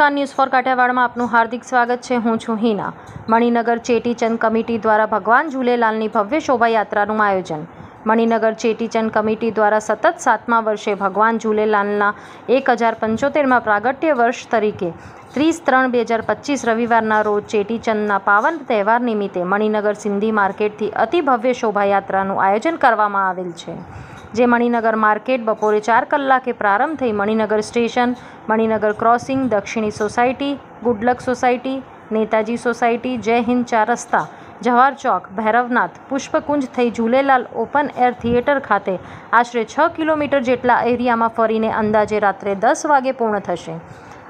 નમસ્કાર news for કાઠિયાવાડમાં આપનું હાર્દિક સ્વાગત છે. હું છું હિના. મણિનગર ચેટીચંદ કમિટી દ્વારા ભગવાન ઝૂલેલાલની ભવ્ય શોભાયાત્રાનું આયોજન. મણિનગર ચેટીચંદ કમિટી દ્વારા સતત સાતમા વર્ષે ભગવાન ઝૂલેલાલના એક હજાર પંચોતેરમાં પ્રાગટ્ય વર્ષ તરીકે ત્રીસ ત્રણ બે હજાર પચીસ રવિવારના રોજ ચેટીચંદના પાવન તહેવાર નિમિત્તે મણિનગર સિંધી માર્કેટથી અતિ ભવ્ય શોભાયાત્રાનું આયોજન કરવામાં આવેલ છે. જે મણિનગર માર્કેટ બપોરે ચાર કલાકે પ્રારંભ થઈ Maninagar station, Maninagar crossing, Dakshini society, good luck society, Netaji society, Jai Hind ચાર રસ્તા, જવાહર ચોક, ભૈરવનાથ, પુષ્પકુંજ થઈ ઝૂલેલાલ ઓપન એર થિયેટર ખાતે આશરે છ કિલોમીટર જેટલા એરિયામાં ફરીને અંદાજે રાત્રે દસ વાગે પૂર્ણ થશે.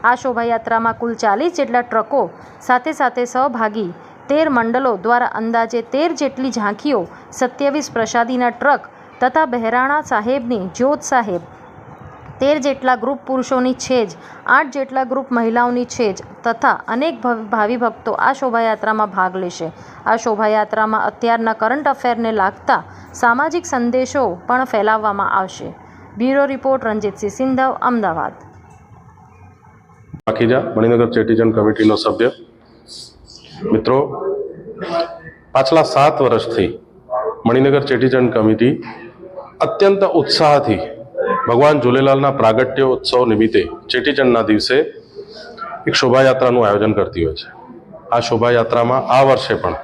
આ શોભાયાત્રામાં કુલ ચાલીસ જેટલા ટ્રકો સાથે સાથે સહભાગી તેર મંડળો દ્વારા અંદાજે તેર જેટલી ઝાંખીઓ, સત્યાવીસ પ્રસાદીના ટ્રક તથા બહેરાણા સાહેબની જ્યોત સાહેબ. તેર જેટલા ગ્રુપ પુરુષોની છે જ આઠ જેટલા ગ્રુપ મહિલાઓની છેજ તથા અનેક ભવ- ભક્તો આ શોભાયાત્રામાં ભાગ લેશે. આ શોભાયાત્રામાં અત્યારના કરંટ અફેરને લાગતા સામાજિક સંદેશો પણ ફેલાવવામાં આવશે. Bureau report Ranjitsinh Sindhav, Ahmedabad. પાખીજા Maninagar Chetichand કમિટીનો સભ્ય. મિત્રો, પાછલા સાત વર્ષથી મણિનગર ચેટીચંદ કમિટી અત્યંત ઉત્સાહથી ભગવાન ઝૂલેલાલના પ્રાગટ્ય ઉત્સવ નિમિત્તે ચેટીચંડના દિવસે એક શોભાયાત્રાનું આયોજન કરતી હોય છે. આ શોભાયાત્રામાં આ વર્ષે પણ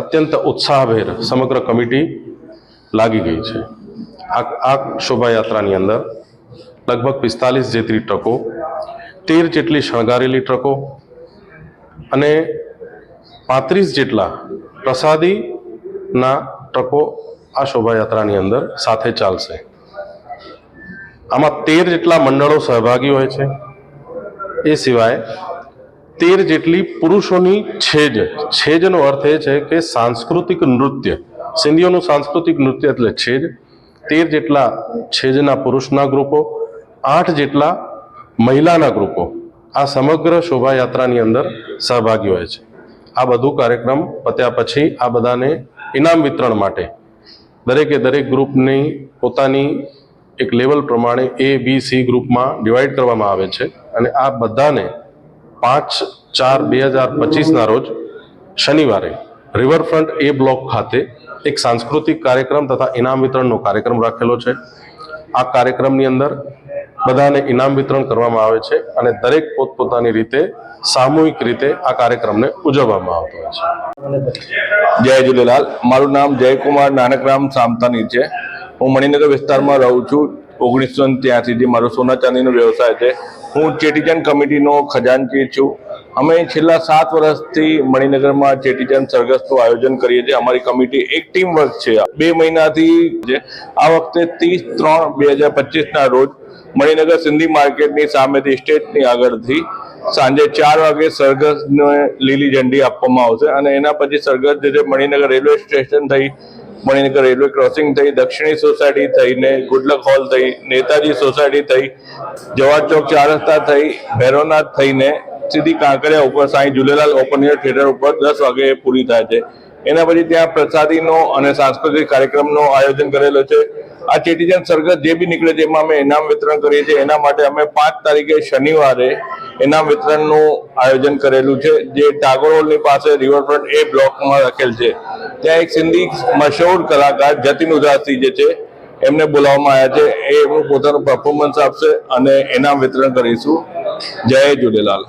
અત્યંત ઉત્સાહભેર સમગ્ર કમિટી લાગી ગઈ છે. આ આ શોભાયાત્રાની અંદર લગભગ પિસ્તાલીસ જેટલી ટ્રકો, તેર જેટલી શણગારેલી ટ્રકો અને પાંત્રીસ જેટલા પ્રસાદીના ટ્રકો આ શોભાયાત્રાની અંદર સાથે ચાલશે. આમાં તેર જેટલા મંડળો સહભાગી હોય છે. એ સિવાય તેર જેટલી પુરુષોની છેજ. છેજનો અર્થ એ છે કે સાંસ્કૃતિક નૃત્ય. સિંધીઓનું સાંસ્કૃતિક નૃત્ય એટલે છેજ. તેર જેટલા છેજના પુરુષના ગ્રુપો, આઠ જેટલા મહિલાના ગ્રુપો આ સમગ્ર શોભાયાત્રાની અંદર સહભાગી હોય છે. આ બધું કાર્યક્રમ પત્યા પછી આ બધાને ઇનામ વિતરણ માટે દરેકે દરેક ગ્રુપની પોતાની એક લેવલ પ્રમાણે એ બી સી ગ્રુપમાં ડિવાઈડ કરવામાં આવે છે. અને આ બધાને પાંચ ચાર બે હજાર પચીસના રોજ શનિવારે રિવરફ્રન્ટ એ બ્લોક ખાતે એક સાંસ્કૃતિક કાર્યક્રમ તથા ઇનામ વિતરણનો કાર્યક્રમ રાખેલો છે. આ કાર્યક્રમની અંદર બધાને ઇનામ વિતરણ કરવામાં આવે છે અને દરેક પોતપોતાની રીતે, સામૂહિક રીતે આ કાર્યક્રમને ઉજવવામાં આવતો હોય છે. જય ઝૂલેલાલ મારું નામ જયકુમાર નાનકરામ સામતાની છે. હું મણિનગર વિસ્તારમાં રહું છું. ઓગણીસો ત્યાંસીથી મારો સોના ચાંદીનો વ્યવસાય છે. હું ચેટીચંદ કમિટીનો ખજાનચી છું. અમે છેલ્લા સાત વર્ષથી મણિનગરમાં ચેટીચંદ સરઘસનું આયોજન કરીએ છીએ. અમારી કમિટી એક ટીમ વર્ક છે. બે મહિનાથી આ વખતે ત્રીસ ત્રણ બે હજાર પચીસના રોજ મણિનગર સિંધી માર્કેટની સામેથી સ્ટેટની આગળથી સાંજે ચાર વાગે સરઘસને લીલી ઝંડી આપવામાં આવશે અને એના પછી સરઘસ જે મણિનગર રેલવે સ્ટેશન થઈ, મણિનગર રેલવે ક્રોસિંગ થઈ, દક્ષિણી સોસાયટી થઈને ગુડલક હોલ થઈ, નેતાજી સોસાયટી થઈ, જવાહર ચોક ચાર રસ્તા થઈ, ભૈરવનાથ થઈને સીધી કાંકરિયા ઉપર Sai Jhulelal open air theatre ઉપર દસ વાગે પૂરી થાય છે. એના પછી ત્યાં પ્રસાદીનો અને સાંસ્કૃતિક કાર્યક્રમનો આયોજન કરેલો છે. આ ચેટીચંદ સરગત જે બી નીકળે છે, એમાં અમે ઇનામ વિતરણ કરીએ છીએ. એના માટે અમે પાંચ તારીખે શનિવારે ઇનામ વિતરણનું આયોજન કરેલું છે, જે ટાગોર હોલની પાસે રિવરફ્રન્ટ એ બ્લોકમાં રાખેલ છે. ત્યાં એક સિંધી મશહૂર કલાકાર જતીન ઉદાસી જે છે, એમને બોલાવવામાં આવ્યા છે. એ એમનું પોતાનું પરફોર્મન્સ આપશે અને ઇનામ વિતરણ કરીશું. જય ઝૂલેલાલ